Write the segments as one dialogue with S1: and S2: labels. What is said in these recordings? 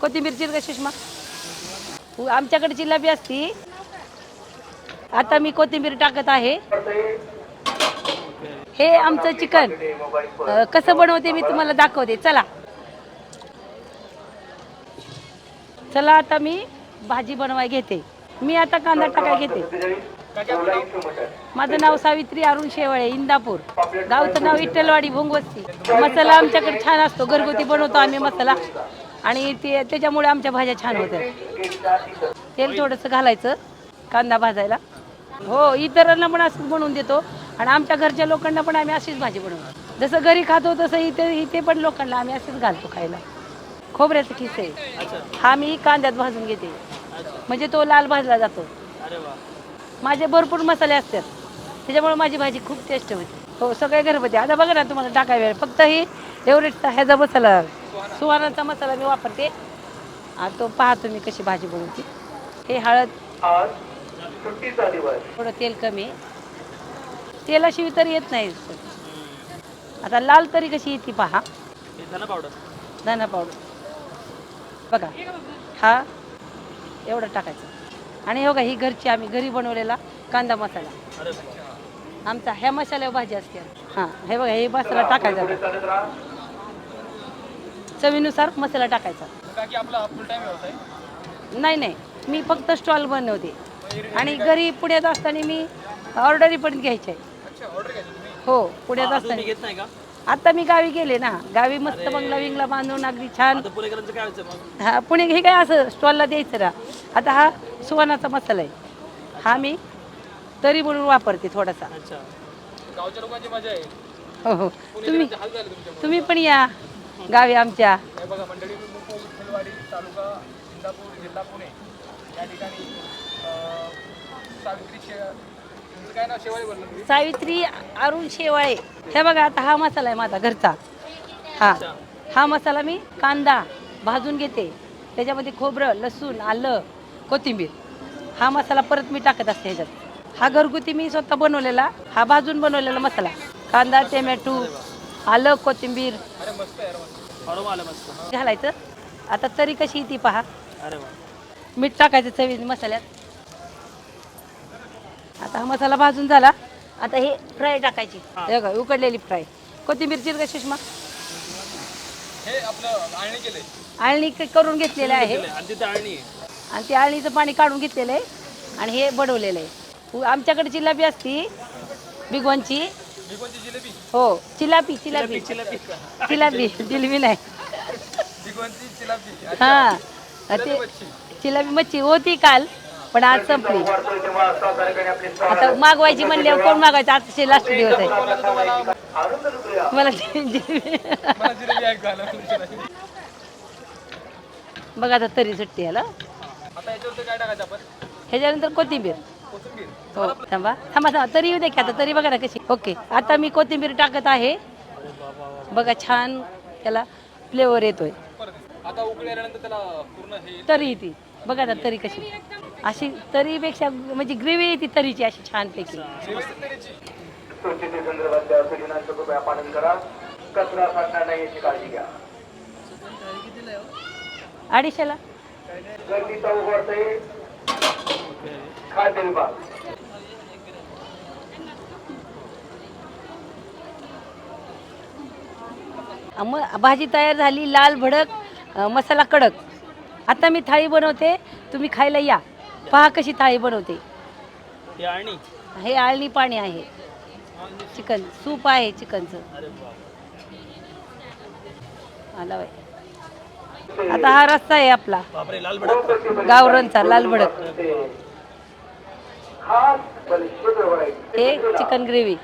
S1: कोथिंबीरची का सुषमा. आमच्याकडे जिलेबी असती. आता मी कोथिंबीर टाकत आहे. हे आमचं चिकन. कसं बनवते मी तुम्हाला दाखवते. चला. चला आता मी भाजी बनवाय घेते. मी आता कांदा टाकाय घेते. माझं नाव सावित्री अरुण शेवाळे इंदापूर. गावचं नाव इट्टलवाडी भोंगवस्ती. मसाला आमच्याकडे छान असतो. घरगुती बनवतो आम्ही मसाला. आणि ते त्याच्यामुळे आमच्या भाज्या छान होत्या. तेल थोडंसं घालायचं कांदा भाजायला. हो इतरांना पण असंच बनवून देतो. आणि आमच्या घरच्या लोकांना पण आम्ही अशीच भाजी बनवतो. जसं घरी खातो तसं इथे इथे पण लोकांना आम्ही असेच घालतो खायला. खोबऱ्याचं किस आहे. हा मी कांद्यात भाजून घेते. म्हणजे तो लाल भाजला जातो. माझे भरपूर मसाले असतात. त्याच्यामुळे माझी भाजी खूप टेस्ट होते. हो सगळे घरपती आता बघा ना तुम्हाला टाकायला वेळ. फक्त ही एवढेच ह्याचा मसाला. सुहानाचा मसाला मी वापरते. आणि तो पहा तुम्ही कशी भाजी बनवते. हे हळद. थोडं तेल कमी. तेलाशिवाय तरी येत नाही. आता लाल तरी कशी येते पहा.
S2: हे धना पावडर
S1: धना पावडर बघा हा एवढं टाकायचं. आणि हो का ही घरची आम्ही घरी बनवलेला कांदा मसाला. आमचा ह्या मसाल्यावर भाजी असते. हां हे बघा हे मसाला टाकायचा. चवीनुसार मसाला टाकायचा.
S2: का की आपला फुल टाइम व्यवसाय?
S1: नाही नाही. मी फक्त स्टॉल बनवते. आणि घरी पुण्यात असताना मी ऑर्डरी पण घ्यायच्या
S2: अच्छा ऑर्डर घ्यायची तुम्ही?
S1: हो पुण्यात
S2: तुम्ही
S1: असताना.
S2: घेत नाही का?
S1: आता मी गावी गेले ना. गावी मस्त बंगला विंगला बांधून अगदी छान.
S2: आता पुणेकरांचं काय व्हायचं मग?
S1: हा पुणे हे काय असं स्टॉलला द्यायचं ना. आता हा सुवानाचा मसाला आहे. हा मी तरी म्हणून वापरते थोडासा.
S2: अच्छा. गावच्या लोकांची मजा आहे.
S1: हो हो. तुम्ही
S2: हाल झाले तुमच्या
S1: तुम्ही पण या. गावी आमच्या.
S2: हे बघा मंडळी मुको विठ्ठलवाडी तालुका इंदापूर जिल्हा पुणे. या ठिकाणी अं, सावित्री शे तुमचं काय नाव? शेवाळी बोललं तुम्ही.
S1: सावित्री अरुण शेवाळे. हे बघा आता हा मसाला आहे माझा घरचा. हा. हा मसाला मी कांदा भाजून घेते. त्याच्यामध्ये खोबरं लसूण आलं कोथिंबीर. हा मसाला परत मी टाकत असते ह्याच्यात. हा घरगुती मी स्वतः बनवलेला हा भाजून बनवलेला मसाला. कांदा टोमॅटो आलं कोथिंबीर
S2: आलं मस्त
S1: घालायचं. आता तरी कशी येते पहा.
S2: अरे वा.
S1: मीठ टाकायचं चवी मसाल्यात. आता हा मसाला भाजून झाला. आता हे फ्राय टाकायची. हे. बघा उकडलेली फ्राय. कोथिंबीर चिर सुषमा?
S2: हे आपलं आळणी केलंय.
S1: आळणी क- करून घेतलेलं आहे.
S2: आणि तिथे आळणी आहे.
S1: आणि ते आळणीचं पाणी काढून घेतलेलं आहे. आणि हे बनवलेलं आहे. उ- आमच्याकडे जिलाबी असती
S2: जिलेबी
S1: हो चिलापी चिलापी.
S2: चिलापी
S1: जिलबी नाही. हा ते चिलापी मच्छी होती काल पण आज संपली. आता मागवायची म्हणल्यावर कोण मागवायचं? आजचे लास्ट दिवस आहे. मला ते बघा आता तरी सुट्टी याला
S2: आता याच्यावरती काय टाकायचं आपण?
S1: ह्याच्यानंतर कोथिंबीर. हो थांबा. थांबा थांबा. तरी येऊ की आता. तरी बघा ना कशी. ओके. आता मी कोथिंबीर टाकत आहे. बघा छान त्याला फ्लेवर येतोय. तरी ती. बघा ना तरी कशी. अशी तरीपेक्षा म्हणजे ग्रेव्ही येते तरीची अशी छानपैकी. अडीचशेला. मग भाजी तयार झाली लाल भडक मसाला कडक. आता मी थाळी बनवते तुम्ही खायला या. पहा कशी थाळी बनवते.
S2: हे आळणी.
S1: हे आळणी पाणी आहे. चिकन सूप आहे चिकनचं. आला बाई. आता हा रस्सा आहे आपला.
S2: बापरे लाल भडक.
S1: गावरणचा लाल भडक. हे चिकन ग्रेव्ही.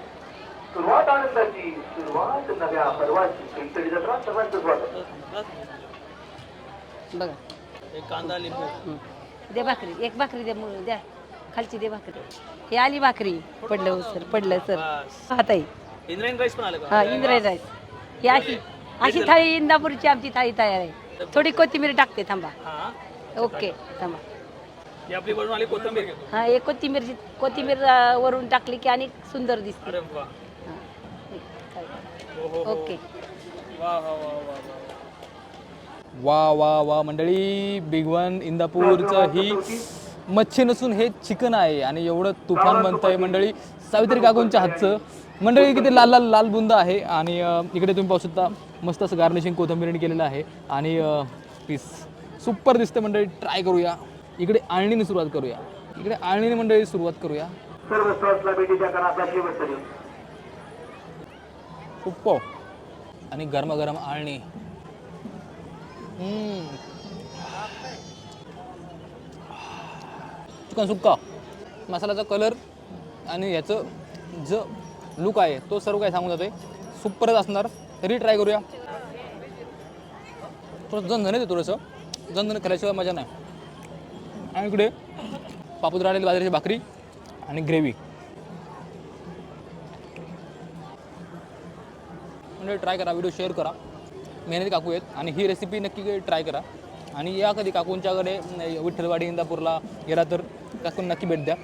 S3: सुरुवात आनंदाची सुरुवात नव्या पर्वाची. जत्रा सर्वांचं स्वागत.
S1: बघा.
S2: एक कांदा लिंबू.
S1: हं. दे भाकरी. एक भाकरी दे मुलं द्या. खालची दे भाकरी. हे आली भाकरी. पडलं सर. पडलं सर.
S2: बस.
S1: पाहताई
S2: इंद्रायणी राईस पण आलं का?
S1: हा इंद्रायणी राईस. ही अशी अशी थाळी इंदापूरची आमची थाळी तयार आहे. थोडी कोथिंबीर टाकते थांबा.
S2: हा.
S1: ओके थांबा.
S2: ही आपली बनवून आली कोथिंबीर
S1: हा एक कोथिंबीरची कोथिंबीर अं, वरून टाकली की आणि सुंदर दिसते.
S2: अरे वा.
S1: हा.
S2: हो हो हो
S1: ओके.
S2: वा वा वा वा वा वा. वा वा मंडळी बिग वन इंदापूरचं ही मच्छी नसून हे चिकन आहे आणि एवढं तुफान बनतं आहे मंडळी. सावित्री काकूंच्या हातचं. मंडळी किती लाल लाल लाल बुंद आहे आणि अ, इकडे तुम्ही पाहू शकता मस्त असं गार्निशिंग कोथंबिरीने केलेलं आहे आणि पीस सुपर दिसतं मंडळी. ट्राय करूया. इकडे आळणीने सुरुवात करूया. इकडे आळणीने मंडळी सुरुवात करूया.
S3: सर्व स्टॉल्सला भेटी द्या कारण आपला शेवट तरी
S2: सुप्पो आणि गरमागरम आळणी. चिकन सुक्का. मसाल्याचा कलर आणि याचं ज लुक आहे तो सर्व काय सांगून जाते सुपरच असणार. तरी ट्राय करूया. थोडंसं जनधन येते थोडंसं. जनधन केल्याशिवाय मजा नाही. आणि इकडे पापूद बाजरीची भाकरी आणि ग्रेव्ही. म्हणजे ट्राय करा व्हिडिओ शेअर करा. मेहनत काकू आहेत आणि ही रेसिपी नक्की ट्राय करा. आणि या कधी काकूंच्याकडे विठ्ठलवाडी इंदापूरला गेला तर काकून नक्की भेट द्या.